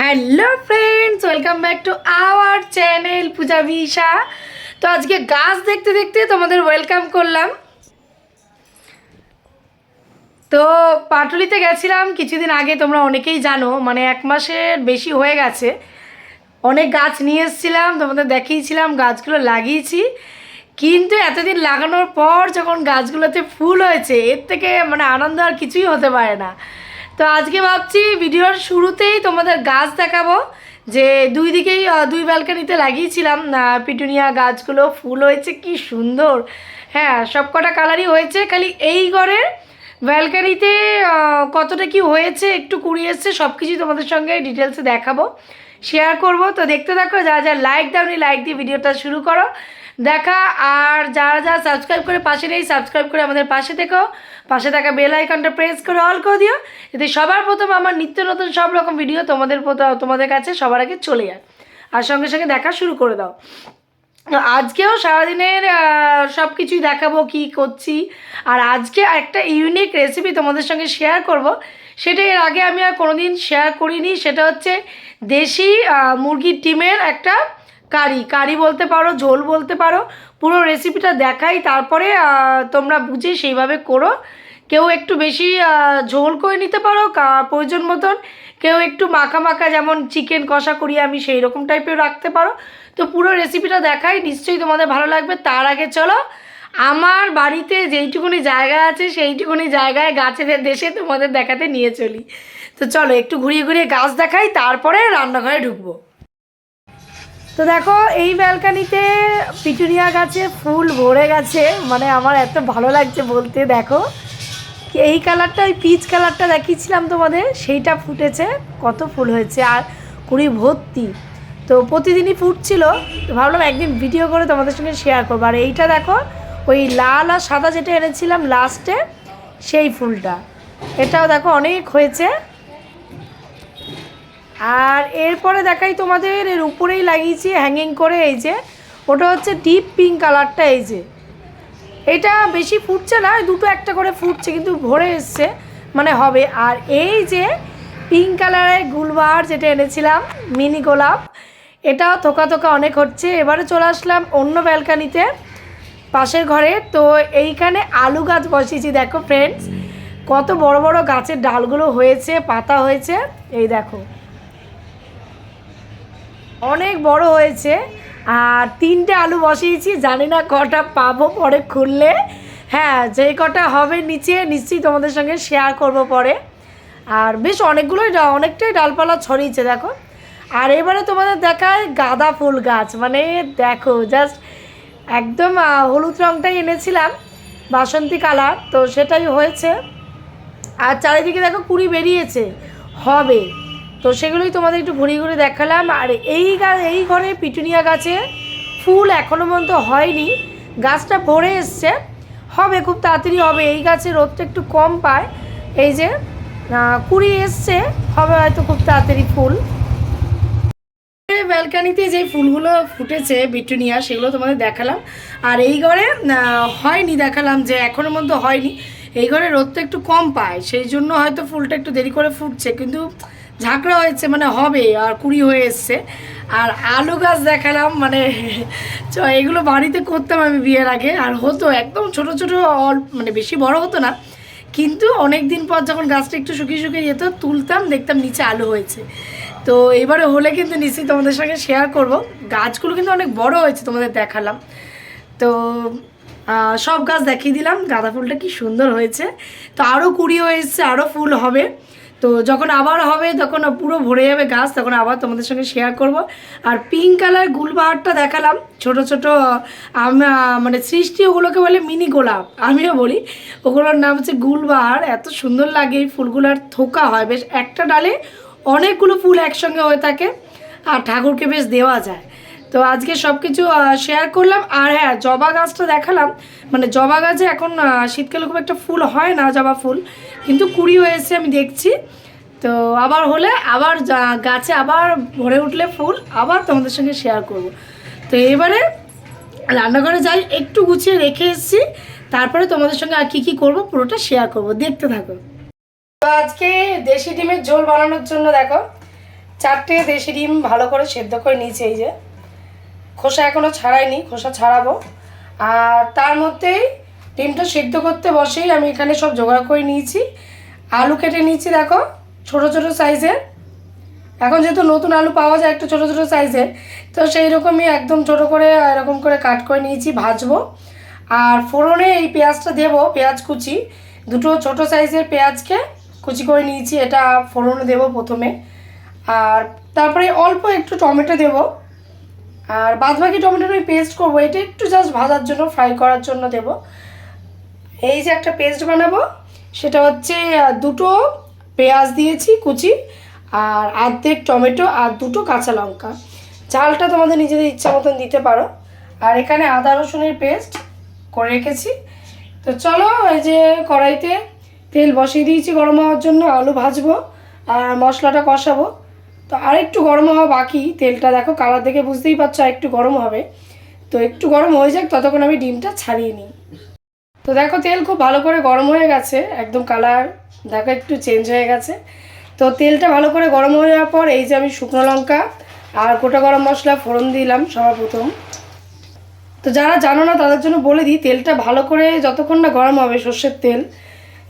Hello friends welcome back to our channel Puja visa তো আজকে গাছ দেখতে দেখতে তোমাদের ওয়েলকাম করলাম। তো পাটুলিতে গেছিলাম, কিছুদিন আগে তোমরা অনেকেই জানো মানে এক মাসের বেশি হয়ে গেছে। অনেক গাছ নিয়ে এসেছিলাম, তোমাদের দেখিয়েছিলাম, গাছগুলো লাগিয়েছি। কিন্তু এতদিন লাগানোর পর যখন গাছগুলোতে ফুল হয়েছে, এর থেকে মানে আনন্দ আর কিছুই হতে পারে না। তো আজকে ভাবছি ভিডিওর শুরুতেই তোমাদের গাছ দেখাবো। যে দুই দিকেই দুই ব্যালকানিতে লাগিয়েছিলাম। পিটুনিয়া গাছগুলো, ফুল হয়েছে, কি সুন্দর। হ্যাঁ সব কটা কালারই হয়েছে, খালি এই ঘরের ব্যালকানিতে কতটা কি হয়েছে একটু কুড়ি এসছে সব কিছুই তোমাদের সঙ্গে ডিটেলসে দেখাবো। শেয়ার করব। তো দেখতে থাকো যারা যা লাইক দাওনি লাইক দিয়ে ভিডিওটা শুরু করো। দেখা আর যারা যারা সাবস্ক্রাইব করে পাশে নেই সাবস্ক্রাইব করে আমাদের পাশে থেকো। পাশে থাকা বেল আইকনটা প্রেস করে অল করে দিও, যাতে সবার প্রথম আমার নিত্য নতুন সব রকম ভিডিও তোমাদের তোমাদের কাছে সবার আগে চলে যায়। আর সঙ্গে সঙ্গে দেখা শুরু করে দাও। আজকেও সারাদিনের সব কিছুই দেখাবো, কি করছি। আর আজকে একটা ইউনিক রেসিপি তোমাদের সঙ্গে শেয়ার করব। সেটা এর আগে আমি আর কোনোদিন শেয়ার করিনি। সেটা হচ্ছে দেশি মুরগির ডিমের একটা কারি কারি বলতে পারো, ঝোল বলতে পারো, পুরো রেসিপিটা দেখাই, তারপরে তোমরা বুঝে সেইভাবে করো। কেউ একটু বেশি ঝোল করে নিতে পারো প্রয়োজন মতন। কেউ একটু মাখা মাখা যেমন চিকেন কষা করি আমি সেই রকম টাইপের রাখতে পারো। তো পুরো রেসিপিটা দেখাই, নিশ্চয়ই তোমাদের ভালো লাগবে। তার আগে চলো, আমার বাড়িতে যেইটুকুনি জায়গা আছে, সেইটুকুনি জায়গায় গাছের দেশে তোমাদের দেখাতে নিয়ে চলি। তো চলো, একটু ঘুরিয়ে ঘুরিয়ে গাছ দেখাই, তারপরে রান্নাঘরে ঢুকবো। তো দেখো, এই ব্যালকানিতে পিটুনিয়া গাছে ফুল ভরে গেছে। মানে আমার এত ভালো লাগছে বলতে, দেখো। এই কালারটা, ওই পিচ কালারটা দেখিয়েছিলাম তোমাদের, সেইটা ফুটেছে। কত ফুল হয়েছে, আর কুড়ি ভর্তি। তো প্রতিদিনই ফুটছিল। তো ভাবলাম একদিন ভিডিও করে তোমাদের সঙ্গে শেয়ার করব। আর এইটা দেখো, ওই লাল আর সাদা যেটা এনেছিলাম লাস্টে সেই ফুলটা। এটাও দেখো, অনেক হয়েছে। আর এরপরে দেখাই তোমাদের, এর উপরেই লাগিয়েছি হ্যাঙ্গিং করে এই যে, ওটা হচ্ছে ডিপ পিঙ্ক কালারটা এই যে। এটা বেশি ফুটছে না দুটো একটা করে ফুটছে, কিন্তু ভরে এসছে মানে হবে। আর এই যে পিঙ্ক কালারের গুলবার যেটা এনেছিলাম মিনি গোলাপ, এটাও থোকা থোকা অনেক হচ্ছে। এবারে চলে আসলাম অন্য ব্যালকানিতে পাশের ঘরে। তো এইখানে আলু গাছ বসিয়েছি, দেখো ফ্রেন্ডস কত বড় বড় গাছের ডালগুলো হয়েছে, পাতা হয়েছে, এই দেখো। অনেক বড় হয়েছে। আর তিনটে আলু বসিয়েছি, জানি না কটা পাবো পরে খুললে। হ্যাঁ যেই কটা হবে নিচে নিশ্চয়ই তোমাদের সঙ্গে শেয়ার করব পরে। আর বেশ অনেকগুলোই অনেকটাই ডালপালা ছড়িয়েছে, দেখো। আর এবারে তোমাদের দেখায় গাঁদা ফুল গাছ মানে দেখো জাস্ট একদম হলুদ রঙটাই এনেছিলাম, বাসন্তী কালার, তো সেটাই হয়েছে। আর চারিদিকে দেখো কুড়ি বেরিয়েছে, হবে। তো সেগুলোই তোমাদের একটু ঘুরে ঘুরে দেখালাম। আর এই এই ঘরে পিটুনিয়া গাছে ফুল এখনও পর্যন্ত হয়নি। গাছটা ভরে এসছে। হবে, খুব তাড়াতাড়ি হবে। এই গাছে রোদটা একটু কম পায়। এই যে কুড়ি এসছে। হবে হয়তো খুব তাড়াতাড়ি ফুল। ব্যালকানিতে যে ফুলগুলো ফুটেছে বিটুনিয়া সেগুলো তোমাদের দেখালাম। আর এই ঘরে হয়নি, দেখালাম যে এখনও মধ্যে হয়নি। এই ঘরে রোদটা একটু কম পায়। সেই জন্য হয়তো ফুলটা একটু দেরি করে ফুটছে। কিন্তু ঝাঁকড়া হয়েছে মানে হবে, আর কুড়ি হয়ে এসছে। আর আলু গাছ দেখালাম মানে চ, এগুলো বাড়িতে করতাম আমি বিয়ের আগে। আর হতো, একদম ছোট ছোট অল্প মানে বেশি বড় হতো না। কিন্তু অনেক দিন পর যখন গাছটা একটু শুকিয়ে শুকিয়ে যেত, তুলতাম, দেখতাম নিচে আলু হয়েছে। তো এবারে হলে কিন্তু নিশ্চয়ই তোমাদের সঙ্গে শেয়ার করব। গাছগুলো কিন্তু অনেক বড় হয়েছে, তোমাদের দেখালাম। তো সব গাছ দেখিয়ে দিলাম। গাঁদা ফুলটা কি সুন্দর হয়েছে। তো আরও কুড়ি হয়ে এসছে আরও ফুল হবে। তো যখন আবার হবে, তখন পুরো ভরে যাবে গাছ, তখন আবার তোমাদের সঙ্গে শেয়ার করব। আর পিঙ্ক কালার গুলবাহারটা দেখালাম, ছোট ছোট মানে সৃষ্টি, ওগুলোকে বলে মিনি গোলাপ, আমিও বলি। ওগুলোর নাম হচ্ছে গুলবাহার, এত সুন্দর লাগে এই ফুলগুলোর থোকা হয়, বেশ একটা ডালে অনেকগুলো ফুল একসঙ্গে হয়ে থাকে, আর ঠাকুরকে বেশ দেওয়া যায়। তো আজকে সব কিছু শেয়ার করলাম, আর হ্যাঁ জবা গাছটা দেখালাম মানে জবা গাছে এখন শীতকালে খুব একটা ফুল হয় না, জবা ফুল কিন্তু কুড়ি হয়েছে, আমি দেখছি। তো আবার হলে আবার গাছে আবার ভরে উঠলে ফুল, আবার তোমাদের সঙ্গে শেয়ার করব। তো এবারে রান্নাঘরে যাই, একটু গুছিয়ে রেখে এসেছি। তারপরে তোমাদের সঙ্গে আর কী কী করব, পুরোটা শেয়ার করব। দেখতে থাকো। আজকে দেশি ডিমের ঝোল বানানোর জন্য দেখো, চারটে দেশি ডিম ভালো করে সেদ্ধ করে নিয়েছি এই যে। খোসা এখনও ছাড়াইনি, খোসা ছাড়াবো। আর তার মধ্যেই ডিমটা সেদ্ধ করতে বসেই আমি এখানে সব জোগাড় করে নিয়েছি। আলু কেটে নিয়েছি, দেখো, ছোট ছোট সাইজের। এখন যেহেতু নতুন আলু পাওয়া যায় একটু ছোটো ছোটো সাইজের, তো সেই রকমই একদম ছোট করে, এরকম করে কাট করে নিয়েছি, ভাজবো। আর ফোড়নে এই পেঁয়াজটা দেবো, পেঁয়াজ কুচি। দুটো ছোট সাইজের পেঁয়াজকে কুচি করে নিয়েছি, এটা ফোড়নে দেবো প্রথমে। আর তারপরে অল্প একটু টমেটো দেবো। আর বাদবাকি টমেটোর ওই পেস্ট করব, এটা একটু জাস্ট ভাজার জন্য ফ্রাই করার জন্য দেব। এই যে একটা পেস্ট বানাবো, সেটা হচ্ছে দুটো পেঁয়াজ দিয়েছি, কুচি, আর অর্ধেক টমেটো আর দুটো কাঁচা লঙ্কা। চালটা তোমাদের নিজেদের ইচ্ছা মতন দিতে পারো। আর এখানে আদা রসুনের পেস্ট করে রেখেছি। তো চলো, এই যে কড়াইতে তেল বসিয়ে দিয়েছি গরম হওয়ার জন্য, আলু ভাজবো আর মশলাটা কষাবো। তো আর একটু গরম হওয়া বাকি, তেলটা দেখো, কালার দেখে বুঝতেই পারছ আর একটু গরম হবে। তো একটু গরম হয়ে যাক, ততক্ষণ আমি ডিমটা ছাড়িয়ে নিই। তো দেখো তেল খুব ভালো করে গরম হয়ে গেছে, একদম কালার দেখো একটু চেঞ্জ হয়ে গেছে। তো তেলটা ভালো করে গরম হয়ে যাওয়ার পর এই যে আমি শুকনো লঙ্কা আর গোটা গরম মশলা ফোড়ন দিলাম সবার প্রথম তো যারা জানো না, তাদের জন্য বলে দিই, তেলটা ভালো করে যতক্ষণ না গরম হবে সর্ষের তেল,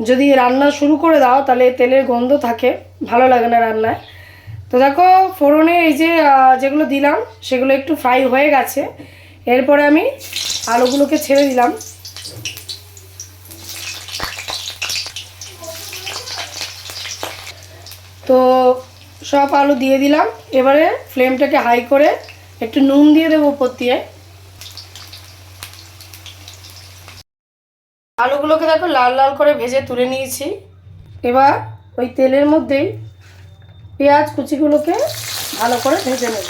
যদি রান্না শুরু করে দাও তাহলে তেলের গন্ধ থাকে, ভালো লাগে না রান্নায়। তো দেখো ফোড়নে এই যে যেগুলো দিলাম, সেগুলো একটু ফ্রাই হয়ে গেছে। এরপরে আমি আলুগুলোকে ছেড়ে দিলাম। তো সব আলু দিয়ে দিলাম। এবারে ফ্লেমটাকে হাই করে একটু নুন দিয়ে দেবো উপর দিয়ে। আলুগুলোকে দেখো লাল লাল করে ভেজে তুলে নিয়েছি। এবার ওই তেলের মধ্যেই পেঁয়াজ কুচিগুলোকে ভালো করে ভেজে নেব।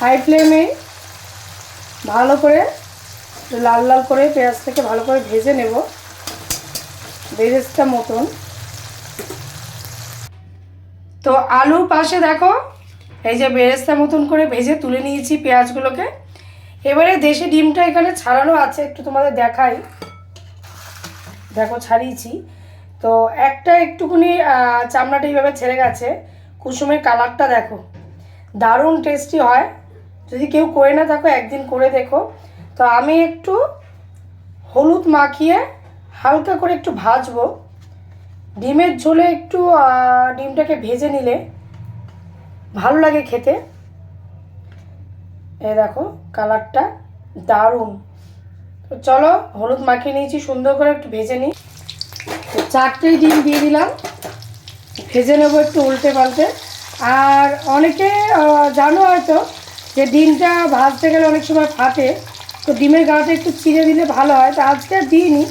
হাই ফ্লেমে ভালো করে লাল লাল করে পেঁয়াজটাকে ভালো করে ভেজে নেব। বেরেস্তা মতন। তো আলুর পাশে দেখো এই যে বেরেস্তা মতন করে ভেজে তুলে নিয়েছি পেঁয়াজগুলোকে। এবারে দেশি ডিমটা এখানে ছাড়ানো আছে একটু তোমাদের দেখাই। দেখো ছাড়িয়েছি। তো একটা একটুখানি আহ, চামড়াটা এইভাবে ছেড়ে গেছে। কুসুমের কালারটা দেখো দারুণ টেস্টি হয়। যদি কেউ করে না থাকো একদিন করে দেখো। তো আমি একটু হলুদ মাখিয়ে হালকা করে একটু ভাজবো। ডিমের ঝোলে একটু ডিমটাকে ভেজে নিলে ভালো লাগে খেতে। এ দেখো, কালারটা দারুণ। তো চলো, হলুদ মাখিয়ে নিয়েছি, সুন্দর করে একটু ভেজে নিই। চারটেই ডিম দিয়ে দিলাম। ভেজে নেব একটু উল্টে পাল্টে আর অনেকে জানো হয়তো যে ডিমটা ভাজতে গেলে অনেক সময় ফাটে। তো ডিমের গাটা একটু চিড়ে দিলে ভালো হয়। তো আজকে দিইনি।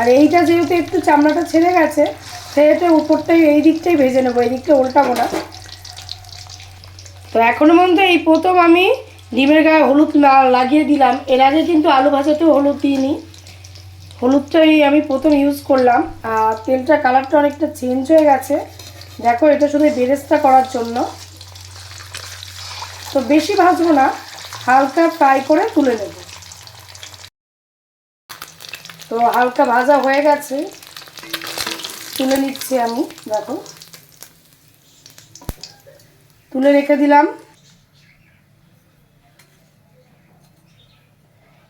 আর এইটা যেহেতু একটু চামড়াটা ছেড়ে গেছে, সেহেতু উপরটাই এই দিকটাই ভেজে নেব, এই দিকটা উল্টাবো না। তো এখনও পর্যন্ত এই প্রথম আমি ডিমের গায়ে হলুদ লাগিয়ে দিলাম। এর আগে কিন্তু আলু ভাজাতেও হলুদ দিইনি। হলুদটাই আমি প্রথম ইউজ করলাম। আর তেলটা কালারটা অনেকটা চেঞ্জ হয়ে গেছে। দেখো, এটা শুধু বেরেস্তা করার জন্য। তো বেশি ভাজবো না, হালকা ফ্রাই করে তুলে নেব। তো হালকা ভাজা হয়ে গেছে। তুলে নিচ্ছি আমি, দেখো। তুলে রেখে দিলাম।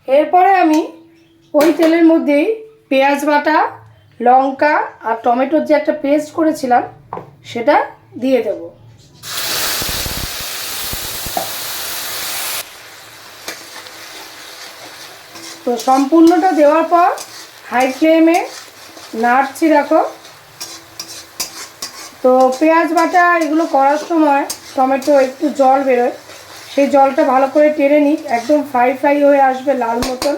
এরপরে আমি ওই তেলের মধ্যেই পেঁয়াজ বাটা, লঙ্কা আর টমেটোর যে একটা পেস্ট করেছিলাম, সেটা দিয়ে দেব। তো সম্পূর্ণটা দেওয়ার পর হাই ফ্লেমে নাড়ছি, দেখো। তো পেঁয়াজ বাটা এগুলো করার সময় টমেটো, একটু জল বেরোয়। সেই জলটা ভালো করে টেনে নিই একদম ফ্রাই ফ্রাই হয়ে আসবে লাল মতন।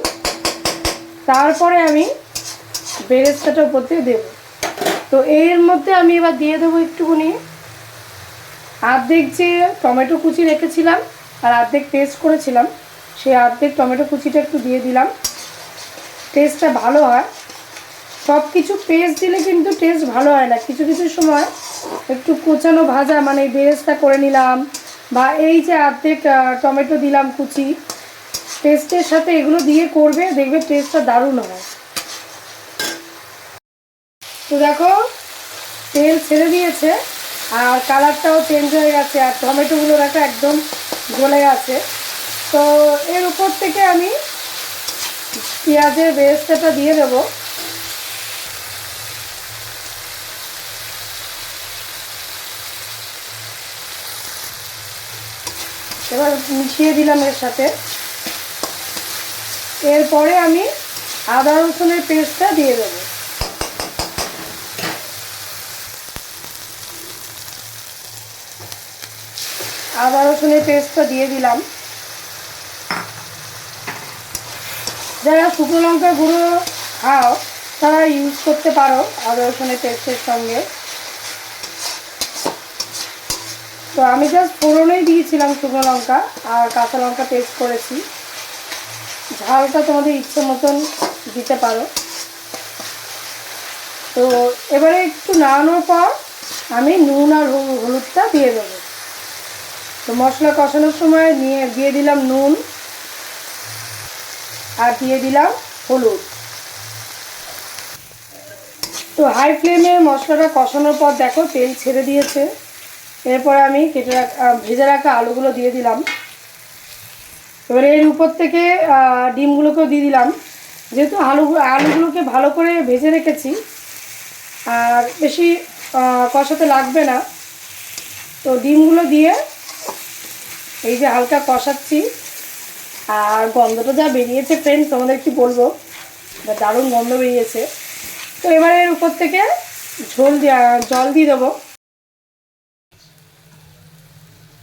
তারপরে আমি বেরেস্তাটা উপর দিয়ে দেবো। তো এর মধ্যে আমি এবার দিয়ে দেবো একটুখানি। অর্ধেক যে টমেটো কুচি রেখেছিলাম আর অর্ধেক পেস্ট করেছিলাম, সেই অর্ধেক টমেটো কুচিটা একটু দিয়ে দিলাম। টেস্টটা ভালো হয়। সব কিছু পেস্ট দিলে কিন্তু টেস্ট ভালো হয় না। কিছু কিছু সময় একটু কোচানো ভাজা মানে বেরেস্তা করে নিলাম বা এই যে অর্ধেক আহ, টমেটো দিলাম কুচি টেস্টের সাথে এগুলো দিয়ে করবে দেখবে টেস্টটা দারুণ হয়। তো দেখো তেল ছেড়ে দিয়েছে আর কালারটাও চেঞ্জ হয়ে গেছে আর টমেটোগুলো দেখো একদম গলে গেছে। তো এর উপর থেকে আমি পেঁয়াজের বেরেস্তাটা দিয়ে দেবো। এবার মিশিয়ে দিলাম এর সাথে। এরপরে আমি আদা রসুনের পেস্টটা দিয়ে দেবো। আদা রসুনের পেস্টটা দিয়ে দিলাম। যারা শুকনো লঙ্কা গুঁড়ো খাও, তারা ইউজ করতে পারো আদা রসুনের পেস্টের সঙ্গে। তো আমি জাস্ট ফোড়নেই দিয়েছিলাম শুকনো লঙ্কা আর কাঁচা লঙ্কা পেস্ট করেছি। ঝালটা তোমাদের ইচ্ছে মতন দিতে পারো। তো এবারে একটু নাড়ানোর পর আমি নুন আর হলুদটা দিয়ে দেবো। তো মশলা কষানোর সময় নিয়ে, দিয়ে দিলাম নুন। আর দিয়ে দিলাম হলুদ। তো হাই ফ্লেমে মশলাটা কষানোর পর দেখো তেল ছেড়ে দিয়েছে। এরপরে আমি কেটে রাখা ভেজে রাখা আলুগুলো দিয়ে দিলাম। এবার এর উপর থেকে ডিমগুলোকেও দিয়ে দিলাম। যেহেতু আলু আলুগুলোকে ভালো করে ভেজে রেখেছি, আর বেশি কষাতে লাগবে না। তো ডিমগুলো দিয়ে এই যে হালকা কষাচ্ছি। আর গন্ধটা যা বেরিয়েছে ফ্রেন্ড তোমাদের কি বলব? দারুণ গন্ধ বেরিয়েছে। তো এবারে এর উপর থেকে ঝোল জল দিয়ে দেবো।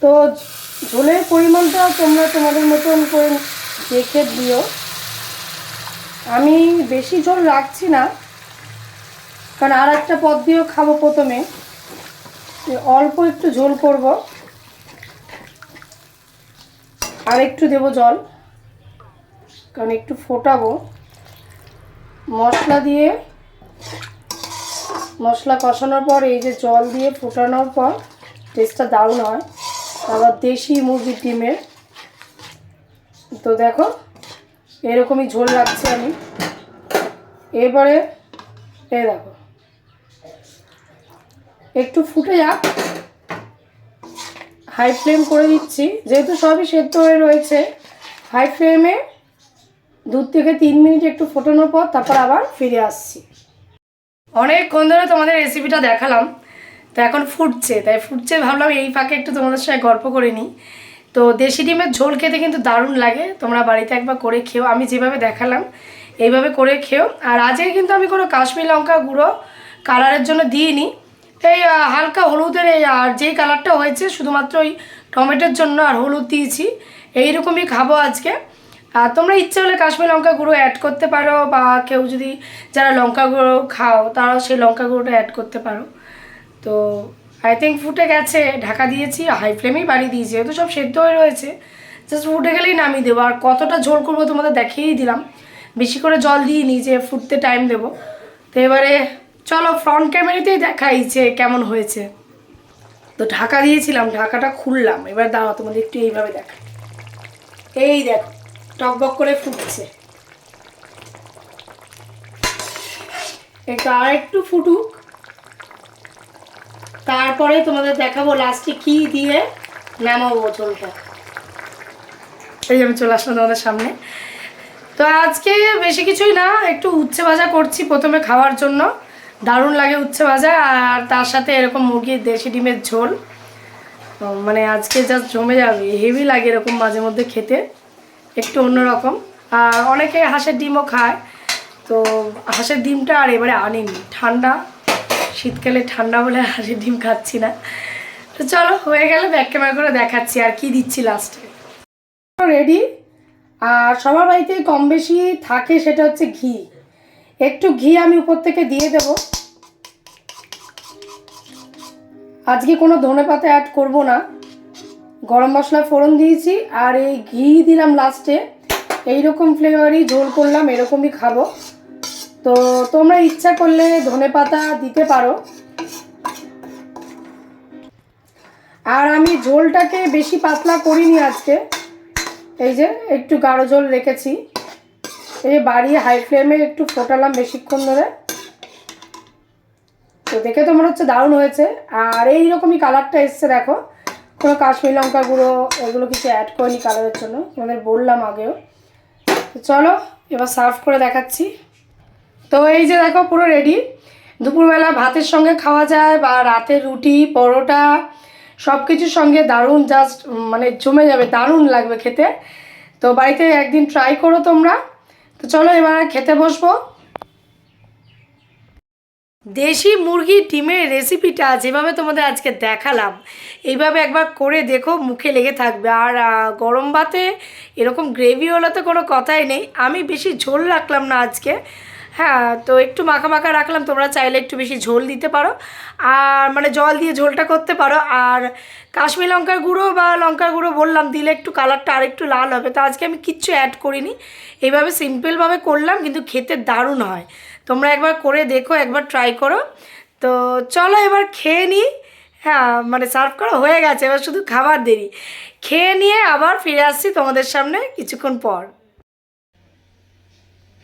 তো ঝোলের পরিমাণটা তোমরা তোমাদের মতন করে দেখে দিও। আমি বেশি ঝোল রাখছি না, কারণ আর একটা পদ দিয়েও খাব প্রথমে। অল্প একটু ঝোল করব। আর একটু দেবো জল। কারণ একটু ফোটাবো। মশলা দিয়ে মশলা কষানোর পর, এই যে জল দিয়ে ফোটানোর পর টেস্টটা দারুণ হয়। আবার দেশি মুরগির ডিমের। তো দেখো, এরকমই ঝোল রাখছি আমি। এবারে এ দেখো। একটু ফুটে যাক। হাই ফ্লেম করে দিচ্ছি। যেহেতু সবই সেদ্ধ হয়ে রয়েছে হাই ফ্লেমে দু থেকে তিন মিনিট একটু ফোটানোর পর তারপর আবার ফিরে আসছি। অনেকক্ষণ ধরে তোমাদের রেসিপিটা দেখালাম, তো এখন ফুটছে, তাই ফুটছে ভাবলাম এই ফাঁকে একটু তোমাদের সঙ্গে গল্প করে নিই। তো দেশি ডিমের ঝোল খেতে কিন্তু দারুণ লাগে, তোমরা বাড়িতে একবার করে খেও, আমি যেভাবে দেখালাম এইভাবে করে খেও। আর আজকে কিন্তু আমি কোনো কাশ্মীর লঙ্কা গুঁড়ো কালারের জন্য দিইনি, এই হালকা হলুদের এই, আর যেই কালারটা হয়েছে শুধুমাত্র ওই টমেটোর জন্য আর হলুদ দিয়েছি, এইরকমই খাব আজকে। তোমরা ইচ্ছে হলে কাশ্মীর লঙ্কা গুঁড়ো অ্যাড করতে পারো, বা কেউ যদি যারা লঙ্কা গুঁড়ো খাও, তারাও সেই লঙ্কা গুঁড়োটা অ্যাড করতে পারো। তো আই থিঙ্ক ফুটে গেছে, ঢাকা দিয়েছি হাই ফ্লেমেই বাড়ি দিয়েছি, যেহেতু সব সেদ্ধ হয়ে রয়েছে। জাস্ট ফুটে গেলেই নামিয়ে দেবো, আর কতটা ঝোল করব তোমাদের দেখিয়েই দিলাম। বেশি করে জল দিইনি যে ফুটতে টাইম দেবো। তো এবারে চলো ফ্রন্ট ক্যামেরাতেই দেখাই যে কেমন হয়েছে। তো ঢাকা দিয়েছিলাম, ঢাকাটা খুললাম। এবার দাঁড়াও, তোমাদের একটু এইভাবে দেখাই। এই দেখো। টকবক করে ফুটছে। একটু আর একটু ফুটুক। তারপরে তোমাদের দেখাবো লাস্টে কি দিয়ে নামাবো ঝোলটা এই আমি চলে আসলাম তোমাদের সামনে। তো আজকে বেশি কিছুই না, একটু উচ্ছে ভাজা করছি প্রথমে খাওয়ার জন্য। দারুণ লাগে উচ্ছে ভাজা, আর তার সাথে এরকম মুরগির দেশি ডিমের ঝোল। মানে আজকে যা জমে যাবে হেভি লাগে এরকম মাঝে মধ্যে খেতে। একটু অন্যরকম। আর অনেকে হাঁসের ডিমও খায়। তো হাঁসের ডিমটা আর এবারে আনিনি। ঠান্ডা। শীতকালে ঠান্ডা বলে হাঁসের ডিম খাচ্ছি না। তো চলো, হয়ে গেলে ব্যাক ক্যামেরা করে দেখাচ্ছি আর কি দিচ্ছি লাস্টে রেডি আর সবার বাড়িতে কম বেশি থাকে সেটা হচ্ছে ঘি। একটু ঘি আমি উপর থেকে দিয়ে দেব। আজকে কোনো ধনে পাতা অ্যাড করব না। গরম মশলা ফোড়ন দিয়েছি আর এই ঘি দিলাম লাস্টে এইরকম ফ্লেভারই ঝোল করলাম, এরকমই খাব। তো তোমরা ইচ্ছা করলে ধনে পাতা দিতে পারো। আর আমি ঝোলটাকে বেশি পাতলা করিনি আজকে। এই যে একটু গাঢ় ঝোল রেখেছি। এই যে বাড়িয়ে হাই ফ্লেমে একটু ফোটালাম বেশিক্ষণ ধরে। তো দেখে তো মনে হচ্ছে দারুণ হয়েছে। আর এই রকমই কালারটা এসছে, দেখো। কোনো কাশ্মীর লঙ্কা গুঁড়ো, এগুলো কিছু অ্যাড করিনি কালারের জন্য, তোমাদের বললাম আগেও। তো চলো, এবার সার্ভ করে দেখাচ্ছি। তো এই যে দেখো, পুরো রেডি দুপুরবেলা ভাতের সঙ্গে খাওয়া যায় বা রাতের রুটি, পরোটা সব কিছুর সঙ্গে দারুণ জাস্ট মানে জমে যাবে, দারুণ লাগবে খেতে। তো বাড়িতে একদিন ট্রাই করো তোমরা। তো চলো, এবার খেতে বসবো। দেশি মুরগি ডিমের রেসিপিটা যেভাবে তোমাদের আজকে দেখালাম, এইভাবে একবার করে দেখো, মুখে লেগে থাকবে। আর গরম ভাতে এরকম গ্রেভি হলে তো কোনো কথাই নেই। আমি বেশি ঝোল রাখলাম না আজকে। হ্যাঁ তো একটু মাখা মাখা রাখলাম, তোমরা চাইলে একটু বেশি ঝোল দিতে পারো। আর মানে জল দিয়ে ঝোলটা করতে পারো। আর, কাশ্মীর লঙ্কার গুঁড়ো বা লঙ্কার গুঁড়ো বললাম, দিলে একটু কালারটা আর একটু লাল হবে। তো আজকে আমি কিচ্ছু অ্যাড করিনি। এইভাবে সিম্পলভাবে করলাম, কিন্তু খেতে দারুণ হয়। তোমরা একবার করে দেখো, একবার ট্রাই করো। তো চলো এবার খেয়ে নিই। হ্যাঁ মানে সার্ভ করা হয়ে গেছে, এবার শুধু খাবার দেরি। খেয়ে নিয়ে আবার ফিরে আসছি তোমাদের সামনে কিছুক্ষণ পর।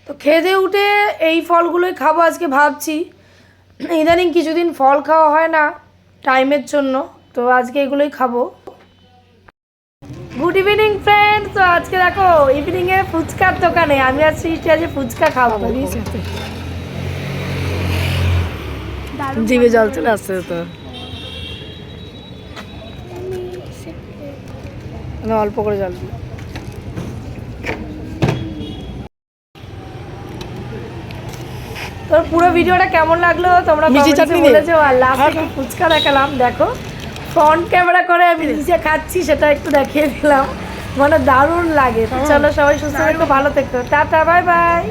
তো খেয়ে উঠে এই ফলগুলোই খাব আজকে ভাবছি। ইদানিং কিছুদিন ফল খাওয়া হয় না টাইমের জন্য, তো আজকে এগুলোই খাব। গুড ইভিনিং ফ্রেন্ড তো আজকে দেখো ইভিনিংয়ে ফুচকার দোকানে, আমি আজকে আজকে ফুচকা খাব। জিভে জল চলে আসছে তো। না, অল্প করে জল দিই। তোর পুরো ভিডিওটা কেমন লাগল? তোমরা বলেছ আর লাস্টে ফুচকা দেখালাম দেখো। ফ্রন্ট ক্যামেরা করে আমি নিচে খাচ্ছি সেটা একটু দেখিয়ে দিলাম। মানে দারুণ লাগে। চলো সবাই সুস্থ থেকো ভালো থেকো। Tata bye bye